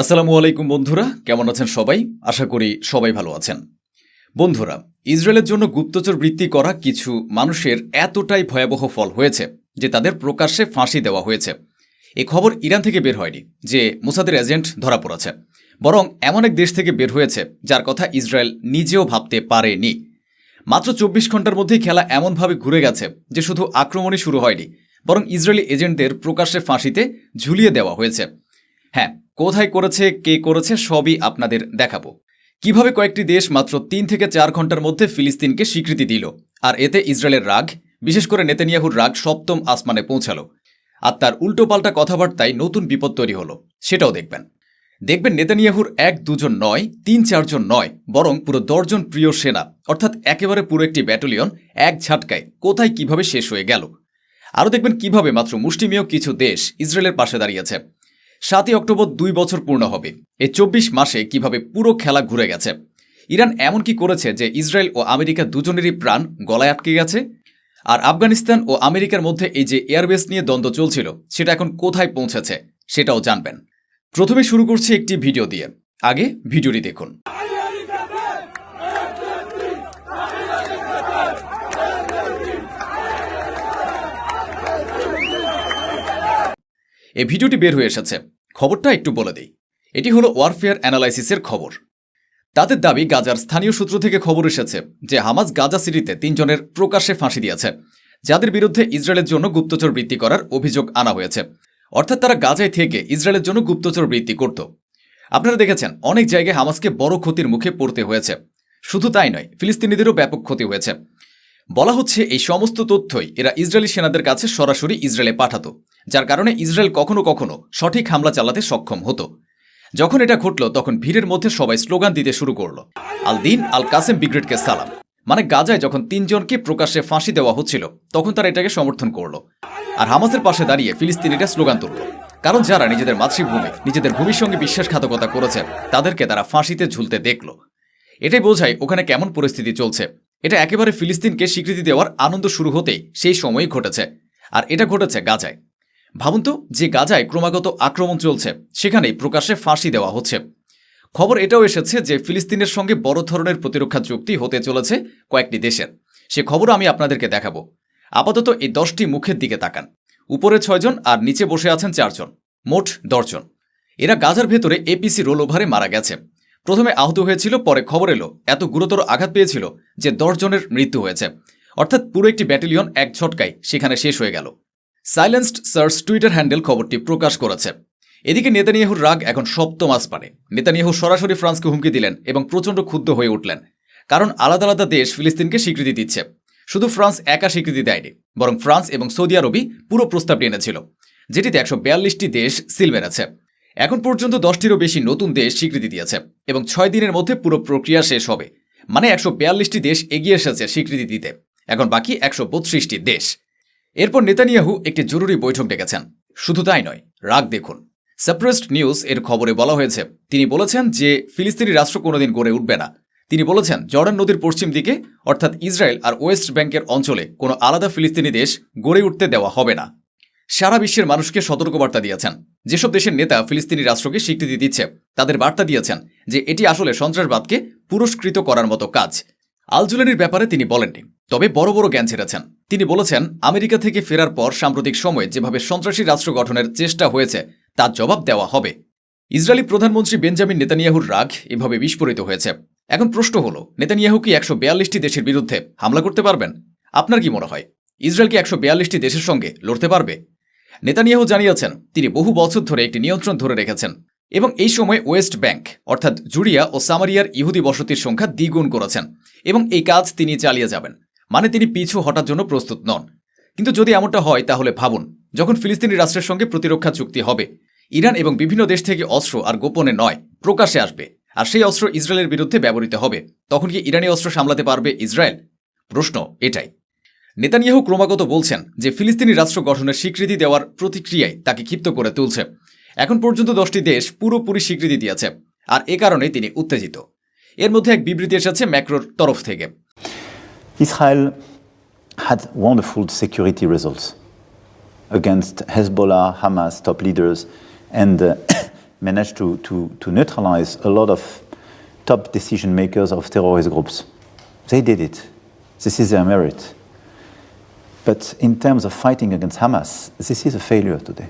আসসালামু আলাইকুম বন্ধুরা, কেমন আছেন সবাই? আশা করি সবাই ভালো আছেন। বন্ধুরা, ইসরায়েলের জন্য গুপ্তচর বৃত্তি করা কিছু মানুষের এতটাই ভয়াবহ ফল হয়েছে যে তাদের প্রকাশ্যে ফাঁসি দেওয়া হয়েছে। এ খবর ইরান থেকে বের হয়নি, যে মোসাদের এজেন্ট ধরা পড়েছে। বরং এমন এক দেশ থেকে বের হয়েছে, যার কথা ইসরায়েল নিজেও ভাবতে পারেনি। মাত্র চব্বিশ ঘণ্টার মধ্যেই খেলা এমনভাবে ঘুরে গেছে যে শুধু আক্রমণই শুরু হয়নি, বরং ইসরায়েলি এজেন্টদের প্রকাশ্যে ফাঁসিতে ঝুলিয়ে দেওয়া হয়েছে। হ্যাঁ কোথায় করেছে, কে করেছে, সবই আপনাদের দেখাবো। কীভাবে কয়েকটি দেশ মাত্র তিন থেকে চার ঘণ্টার মধ্যে ফিলিস্তিনকে স্বীকৃতি দিল, আর এতে ইসরায়েলের রাগ, বিশেষ করে নেতানিয়াহুর রাগ সপ্তম আসমানে পৌঁছালো। আর তার উল্টোপাল্টা কথাবার্তায় নতুন বিপদ তৈরি হলো, সেটাও দেখবেন। দেখবেন নেতানিয়াহুর এক দুজন নয়, তিন চারজন নয়, বরং পুরো দশজন প্রিয় সেনা, অর্থাৎ একেবারে পুরো একটি ব্যাটালিয়ন, এক ঝাটকায় কোথায় কীভাবে শেষ হয়ে গেল। আরও দেখবেন কীভাবে মাত্র মুষ্টিমেয় কিছু দেশ ইসরায়েলের পাশে দাঁড়িয়েছে। সাতই অক্টোবর দুই বছর পূর্ণ হবে। এই চব্বিশ মাসে কীভাবে পুরো খেলা ঘুরে গেছে? ইরান এমন কি করেছে যে ইসরায়েল ও আমেরিকা দুজনেরই প্রাণ গলায় আটকে গেছে? আর আফগানিস্তান ও আমেরিকার মধ্যে এই যে এয়ারবেস নিয়ে দ্বন্দ্ব চলছিল, সেটা এখন কোথায় পৌঁছেছে, সেটাও জানবেন। প্রথমে শুরু করছি একটি ভিডিও দিয়ে। আগে ভিডিওটি দেখুন। এই ভিডিওটি বের হয়ে এসেছে। খবরটা একটু বলে দিই। এটি হলো ওয়ারফেয়ার অ্যানালাইসিসের খবর। তাদের দাবি, গাজার স্থানীয় সূত্র থেকে খবর এসেছে যে হামাজ গাজা সিটিতে তিনজনের প্রকাশ্যে ফাঁসি দিয়েছে, যাদের বিরুদ্ধে ইসরায়েলের জন্য গুপ্তচর বৃত্তি করার অভিযোগ আনা হয়েছে। অর্থাৎ তারা গাজায় থেকে ইসরায়েলের জন্য গুপ্তচর বৃত্তি করত। আপনারা দেখেছেন, অনেক জায়গায় হামাসকে বড় ক্ষতির মুখে পড়তে হয়েছে। শুধু তাই নয়, ফিলিস্তিনিদেরও ব্যাপক ক্ষতি হয়েছে। বলা হচ্ছে এই সমস্ত তথ্যই এরা ইসরায়েলি সেনাদের কাছে সরাসরি ইসরায়েলে পাঠাতো, যার কারণে ইসরায়েল কখনো কখনো সঠিক হামলা চালাতে সক্ষম হতো। যখন এটা ঘটল, তখন ভিড়ের মধ্যে সবাই স্লোগান দিতে শুরু করল আল দিন আল কাসেম ব্রিগেডকে সালাম। মানে গাজায় যখন তিনজনকে প্রকাশ্যে ফাঁসি দেওয়া হচ্ছিল, তখন তারা এটাকে সমর্থন করল। আর হামাসের পাশে দাঁড়িয়ে ফিলিস্তিনিরা স্লোগান তুলল, কারণ যারা নিজেদের মাতৃভূমি, নিজেদের ভূমির সঙ্গে বিশ্বাসঘাতকতা করেছে, তাদেরকে তারা ফাঁসিতে ঝুলতে দেখল। এটাই বোঝায় ওখানে কেমন পরিস্থিতি চলছে। এটা একেবারে ফিলিস্তিনকে স্বীকৃতি দেওয়ার আনন্দ শুরু হতেই সেই সময়ই ঘটেছে। আর এটা ঘটেছে গাজায়। ভাবুন তো, যে গাজায় ক্রমাগত আক্রমণ চলছে, সেখানেই প্রকাশ্যে ফাঁসি দেওয়া হচ্ছে। খবর এটাও এসেছে যে ফিলিস্তিনের সঙ্গে বড় ধরনের প্রতিরক্ষা চুক্তি হতে চলেছে কয়েকটি দেশের। সে খবর আমি আপনাদেরকে দেখাবো। আপাতত এই দশটি মুখের দিকে তাকান। উপরে ছয়জন আর নিচে বসে আছেন চারজন, মোট দশজন। এরা গাজার ভেতরে এপিসি রোল ওভারে মারা গেছে। প্রথমে আহত হয়েছিল, পরে খবর এলো। এত গুরুতর আঘাত পেয়েছিল যে দশজনের মৃত্যু হয়েছে। অর্থাৎ পুরো একটি ব্যাটালিয়ন এক ঝটকায় সেখানে শেষ হয়ে গেল। সাইলেন্সড সার্চ টুইটার হ্যান্ডেল খবরটি প্রকাশ করেছে। এদিকে নেতানিয়াহুর রাগ এখন সপ্তম আসপানে নেতানিয়াহু সরাসরি ফ্রান্সকে হুমকি দিলেন এবং প্রচণ্ড ক্ষুব্ধ হয়ে উঠলেন। কারণ আলাদা আলাদা দেশ ফিলিস্তিনকে স্বীকৃতি দিচ্ছে। শুধু ফ্রান্স একা স্বীকৃতি দেয়নি, বরং ফ্রান্স এবং সৌদি আরবই পুরো প্রস্তাবটি এনেছিল, যেটিতে একশো দেশ সিল মেরেছে। এখন পর্যন্ত দশটিরও বেশি নতুন দেশ স্বীকৃতি দিয়েছে, এবং ছয় দিনের মধ্যে পুরো প্রক্রিয়া শেষ হবে। মানে একশো বিয়াল্লিশটি দেশ এগিয়ে এসেছে স্বীকৃতি দিতে। এখন বাকি একশো বত্রিশটি দেশ। এরপর নেতানিয়াহু একটি জরুরি বৈঠক ডেকেছেন। শুধু তাই নয়, রাগ দেখুন। সাপ্রেসড নিউজ এর খবরে বলা হয়েছে, তিনি বলেছেন যে ফিলিস্তিনি রাষ্ট্র কোনোদিন গড়ে উঠবে না। তিনি বলেছেন, জর্ডান নদীর পশ্চিম দিকে, অর্থাৎ ইসরায়েল আর ওয়েস্ট ব্যাংকের অঞ্চলে কোনো আলাদা ফিলিস্তিনি দেশ গড়ে উঠতে দেওয়া হবে না। সারা বিশ্বের মানুষকে সতর্কবার্তা দিয়েছেন। যেসব দেশের নেতা ফিলিস্তিনি রাষ্ট্রকে স্বীকৃতি দিচ্ছে, তাদের বার্তা দিয়েছেন যে এটি আসলে সন্ত্রাসবাদকে পুরস্কৃত করার মতো কাজ। আলজুলানির ব্যাপারে তিনি বলেননি, তবে বড় বড় জ্ঞান ছেড়েছেন। তিনি বলেছেন, আমেরিকা থেকে ফেরার পর সাম্প্রতিক সময়ে যেভাবে সন্ত্রাসী রাষ্ট্র গঠনের চেষ্টা হয়েছে, তার জবাব দেওয়া হবে। ইসরায়েলি প্রধানমন্ত্রী বেঞ্জামিন নেতানিয়াহুর রাগ এভাবে বিস্ফোরিত হয়েছে। এখন প্রশ্ন হল, নেতানিয়াহু কি একশো বিয়াল্লিশটি দেশের বিরুদ্ধে হামলা করতে পারবেন? আপনার কি মনে হয়? ইসরায়েল কি একশো বিয়াল্লিশটি দেশের সঙ্গে লড়তে পারবে? নেতানিয়াহু জানিয়েছেন, তিনি বহু বছর ধরে একটি নিয়ন্ত্রণ ধরে রেখেছেন এবং এই সময় ওয়েস্ট ব্যাংক, অর্থাৎ জুড়িয়া ও সামারিয়ার ইহুদি বসতির সংখ্যা দ্বিগুণ করেছেন এবং এই কাজ তিনি চালিয়ে যাবেন মানে তিনি পিছু হটার জন্য প্রস্তুত নন। কিন্তু যদি এমনটা হয়, তাহলে ভাবুন, যখন ফিলিস্তিনি রাষ্ট্রের সঙ্গে প্রতিরক্ষা চুক্তি হবে, ইরান এবং বিভিন্ন দেশ থেকে অস্ত্র আর গোপনে নয়, প্রকাশ্যে আসবে, আর সেই অস্ত্র ইসরায়েলের বিরুদ্ধে ব্যবহৃত হবে, তখন কি ইরানি অস্ত্র সামলাতে পারবে ইসরায়েল? প্রশ্ন এটাই। নেতানিয়াহু ক্রমাগত বলছেন যে ফিলিস্তিনি রাষ্ট্র গঠনের স্বীকৃতি দেওয়ার প্রতিক্রিয়ায় তাকে ক্ষিপ্ত করে তুলছে। এখন পর্যন্ত দশটি দেশ পুরোপুরি স্বীকৃতি দিয়েছে, আর এ কারণে তিনি উত্তেজিত। এর মধ্যে এক বিবৃতি এসেছে ম্যাক্রোর তরফ থেকে। Israel had wonderful security results against Hezbollah Hamas top leaders and manage to to to neutralize a lot of top decision makers of terrorist groups they did it this merit But in terms of fighting against Hamas, this is a failure today.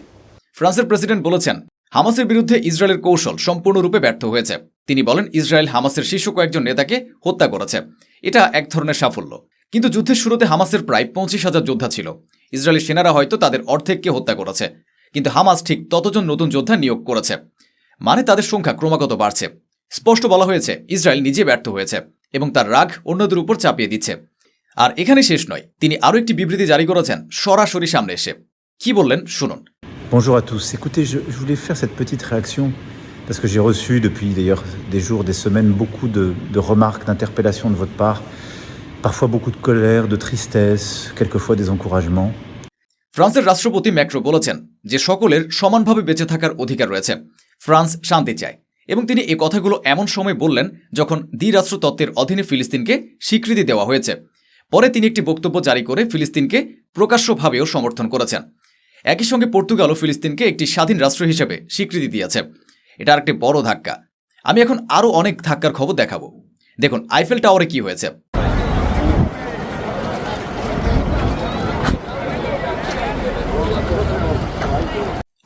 ফ্রান্সের president বলেছেন হামাসের বিরুদ্ধে ইসরায়েলের কৌশল সম্পূর্ণরূপে ব্যর্থ হয়েছে। তিনি বলেন ইসরায়েল হামাসের শীর্ষ কয়েকজন নেতাকে হত্যা করেছে। এটা এক ধরনের সাফল্য। কিন্তু যুদ্ধের শুরুতে হামাসের প্রায় পঁচিশ হাজার যোদ্ধা ছিল। ইসরায়েলি সেনারা হয়তো তাদের অর্ধেককে হত্যা করেছে। কিন্তু হামাস ঠিক ততজন নতুন যোদ্ধা নিয়োগ করেছে। মানে তাদের সংখ্যা ক্রমাগত বাড়ছে। স্পষ্ট বলা হয়েছে ইসরায়েল নিজে ব্যর্থ হয়েছে এবং তার রাগ অন্যদের উপর চাপিয়ে দিচ্ছে। আর এখানে শেষ নয় তিনি আরও একটি বিবৃতি জারি করেছেন সরাসরি সামনে এসে কি বললেন শুনুন Bonjour à tous. Écoutez, je, je voulais faire cette petite réaction parce que j'ai reçu depuis d'ailleurs des jours, des semaines, beaucoup de, de remarques, d'interpellations de votre part, parfois beaucoup de colère, de tristesse, quelquefois des encouragements. ফ্রান্সের রাষ্ট্রপতি macro বলেছেন যে সকলের সমানভাবে বেঁচে থাকার অধিকার রয়েছে ফ্রান্স শান্তি চায় এবং তিনি এই কথাগুলো এমন সময় বললেন যখন দ্বিরাষ্ট্র তত্ত্বের অধীনে ফিলিস্তিনকে স্বীকৃতি দেওয়া হয়েছে পরে তিনি একটি বক্তব্য জারি করে ফিলিস্তিনকে প্রকাশ্যভাবেও সমর্থন করেছেন। একই সঙ্গে পর্তুগালও ফিলিস্তিনকে একটি স্বাধীন রাষ্ট্র হিসেবে স্বীকৃতি দিয়েছে। এটা আরেকটি বড় ধাক্কা। আমি এখন আরও অনেক ধাক্কার খবর দেখাবো। দেখুন, আইফেল টাওয়ারে কি হয়েছে।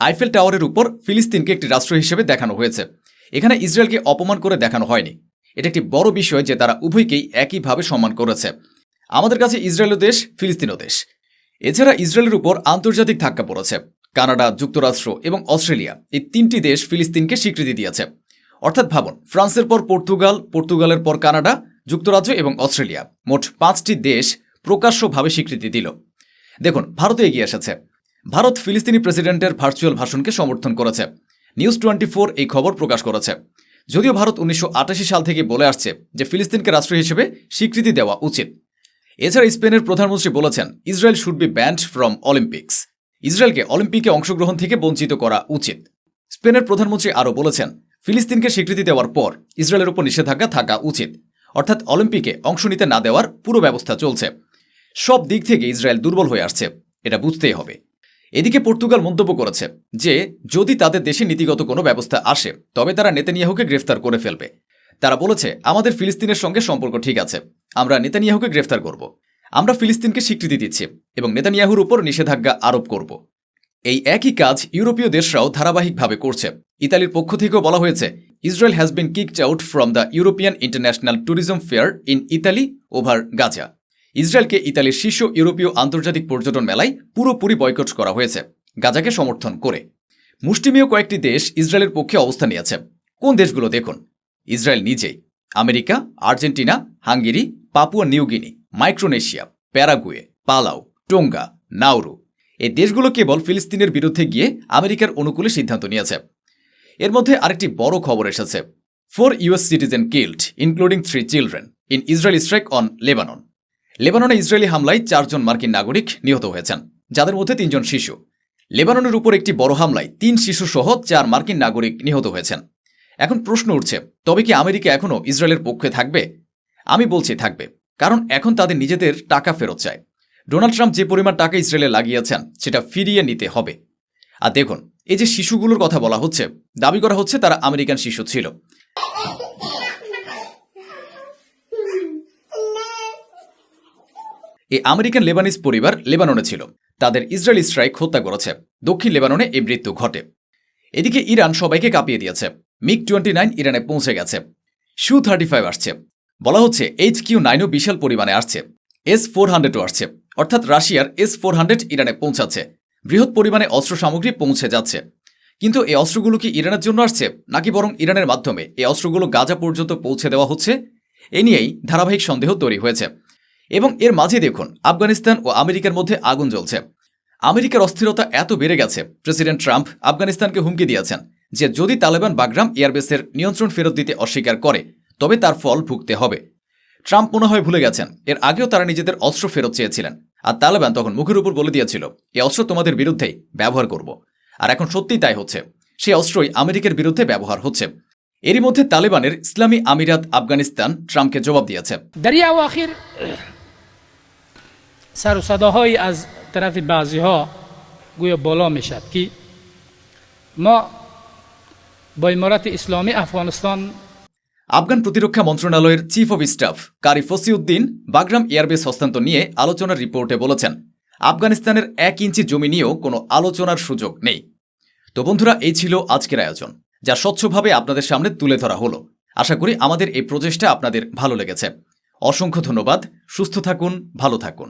আইফেল টাওয়ারের উপর ফিলিস্তিনকে একটি রাষ্ট্র হিসেবে দেখানো হয়েছে। এখানে ইসরায়েলকে অপমান করে দেখানো হয়নি। এটা একটি বড় বিষয় যে তারা উভয়কেই একইভাবে সম্মান করেছে। আমাদের কাছে ইসরায়েলও দেশ, ফিলিস্তিনও দেশ। এছাড়া ইসরায়েলের উপর আন্তর্জাতিক ধাক্কা পড়েছে। কানাডা, যুক্তরাষ্ট্র এবং অস্ট্রেলিয়া এই তিনটি দেশ ফিলিস্তিনকে স্বীকৃতি দিয়েছে। অর্থাৎ ভাবুন, ফ্রান্সের পর পর্তুগাল, পর্তুগালের পর কানাডা, যুক্তরাজ্য এবং অস্ট্রেলিয়া মোট পাঁচটি দেশ প্রকাশ্যভাবে স্বীকৃতি দিল। দেখুন ভারতে এগিয়ে এসেছে। ভারত ফিলিস্তিনি প্রেসিডেন্টের ভার্চুয়াল ভাষণকে সমর্থন করেছে। নিউজ টোয়েন্টি এই খবর প্রকাশ করেছে। যদিও ভারত উনিশশো আটাশি সাল থেকে বলে আসছে যে, ফিলিস্তিনকে রাষ্ট্র হিসেবে স্বীকৃতি দেওয়া উচিত। এছাড়া স্পেনের প্রধানমন্ত্রী বলেছেন, Israel should be banned from Olympics ইসরায়েলকে অলিম্পিকে অংশগ্রহণ থেকে বঞ্চিত করা উচিত। স্পেনের প্রধানমন্ত্রী আরও বলেছেন, ফিলিস্তিনকে স্বীকৃতি দেওয়ার পর ইসরায়েলের উপর নিষেধাজ্ঞা থাকা উচিত। অর্থাৎ অলিম্পিকে অংশ নিতে না দেওয়ার পুরো ব্যবস্থা চলছে। সব দিক থেকে ইসরায়েল দুর্বল হয়ে আসছে, এটা বুঝতেই হবে। এদিকে পর্তুগাল মন্তব্য করেছে যে, যদি তাদের দেশে নীতিগত কোনো ব্যবস্থা আসে, তবে তারা নেতানিয়াহুকে গ্রেফতার করে ফেলবে। তারা বলেছে, আমাদের ফিলিস্তিনের সঙ্গে সম্পর্ক ঠিক আছে। আমরা নেতানিয়াহুকে গ্রেফতার করব। আমরা ফিলিস্তিনকে স্বীকৃতি দিচ্ছি এবং নেতানিয়াহুর উপর নিষেধাজ্ঞা আরোপ করব। এই একই কাজ ইউরোপীয় দেশরাও ধারাবাহিকভাবে করছে। ইতালির পক্ষ থেকেও বলা হয়েছে, Israel has been kicked out from the European international tourism fair in Italy over Gaza ইসরায়েলকে ইতালির শীর্ষ ইউরোপীয় আন্তর্জাতিক পর্যটন মেলায় পুরোপুরি বয়কট করা হয়েছে, গাজাকে সমর্থন করে। মুষ্টিমেয় কয়েকটি দেশ ইসরায়েলের পক্ষে অবস্থান নিয়েছে। কোন দেশগুলো দেখুন? ইসরায়েল নিজেই। America, Argentina, Hungary, Papua New Guinea Micronesia, Paraguay Palau Tonga Nauru এই দেশগুলো কেবল ফিলিস্তিনের বিরুদ্ধে গিয়ে আমেরিকার অনুকূলে সিদ্ধান্ত নিয়েছে। এর মধ্যে আরেকটি বড় খবর এসেছে। Four US citizen killed including three children in Israel strike on Lebanon লেবাননে ইসরায়েলি হামলায় চারজন মার্কিন নাগরিক নিহত হয়েছেন, যাদের মধ্যে তিনজন শিশু। লেবাননের উপর একটি বড় হামলায় তিন শিশু সহ চার মার্কিন নাগরিক নিহত হয়েছেন। এখন প্রশ্ন উঠছে, তবে কি আমেরিকা এখনও ইসরায়েলের পক্ষে থাকবে? আমি বলছি থাকবে, কারণ এখন তাদের নিজেদের টাকা ফেরত চায়। ডোনাল্ড ট্রাম্প যে পরিমাণ টাকা ইসরায়েলে লাগিয়েছেন, সেটা ফিরিয়ে নিতে হবে। আর দেখুন, এই যে শিশুগুলোর কথা বলা হচ্ছে, দাবি করা হচ্ছে তারা আমেরিকান শিশু ছিল। এই আমেরিকান লেবানিজ পরিবার লেবাননে ছিল। তাদের ইসরায়েল স্ট্রাইক হত্যা করেছে। দক্ষিণ লেবাননে এই মৃত্যু ঘটে। এদিকে ইরান সবাইকে কাঁপিয়ে দিয়েছে। মিগ টোয়েন্টি নাইন ইরানে পৌঁছে গেছে। সু থার্টি ফাইভ আসছে। বলা হচ্ছে এইচ কিউ নাইনও বিশাল পরিমাণে আসছে। এস ফোর হান্ড্রেডও আসছে। অর্থাৎ রাশিয়ার এস ফোর হান্ড্রেড ইরানে পৌঁছাচ্ছে। বৃহৎ পরিমাণে অস্ত্র সামগ্রী পৌঁছে যাচ্ছে। কিন্তু এই অস্ত্রগুলো কি ইরানের জন্য আসছে, নাকি বরং ইরানের মাধ্যমে এই অস্ত্রগুলো গাজা পর্যন্ত পৌঁছে দেওয়া হচ্ছে? এ নিয়েই ধারাবাহিক সন্দেহ তৈরি হয়েছে। এবং এর মাঝে দেখুন, আফগানিস্তান ও আমেরিকার মধ্যে আগুন জ্বলছে। আমেরিকার অস্থিরতা এত বেড়ে গেছে, প্রেসিডেন্ট ট্রাম্প আফগানিস্তানকে হুমকি দিয়েছেন। যে যদি তালেবান বাগরাম এয়ারবেসের নিয়ন্ত্রণ ফেরত দিতে অস্বীকার করে তবে তার ফল ভুগতে হবে ট্রাম্প মনে হয় ভুলে গেছেন এর আগেও তারা নিজেদের অস্ত্র ফেরত চেয়েছিলেন আর তালেবান তখন মুখের উপর বলে দিয়েছিল এই অস্ত্র তোমাদের বিরুদ্ধেই ব্যবহার করব আর এখন সত্যিই তাই হচ্ছে সেই অস্ত্রই আমেরিকার বিরুদ্ধে ব্যবহার হচ্ছে এরই মধ্যে তালেবানের ইসলামী আমিরাত আফগানিস্তান ট্রাম্পকে জবাব দিয়েছে در یه اواخر سر و صداهایی از طرف بعضی ها گویا بالا می شد که ما বৈমরাতি ইসলামী আফগানিস্তান আফগান প্রতিরক্ষা মন্ত্রণালয়ের chief of staff Qari Fasihuddin Bagram airbase হস্তান্তর নিয়ে আলোচনার রিপোর্টে বলেছেন, আফগানিস্তানের এক ইঞ্চি জমি নিয়েও কোনো আলোচনার সুযোগ নেই। তো বন্ধুরা, এই ছিল আজকের আয়োজন, যা স্বচ্ছভাবে আপনাদের সামনে তুলে ধরা হলো। আশা করি আমাদের এই প্রচেষ্টা আপনাদের ভালো লেগেছে। অসংখ্য ধন্যবাদ, সুস্থ থাকুন, ভালো থাকুন।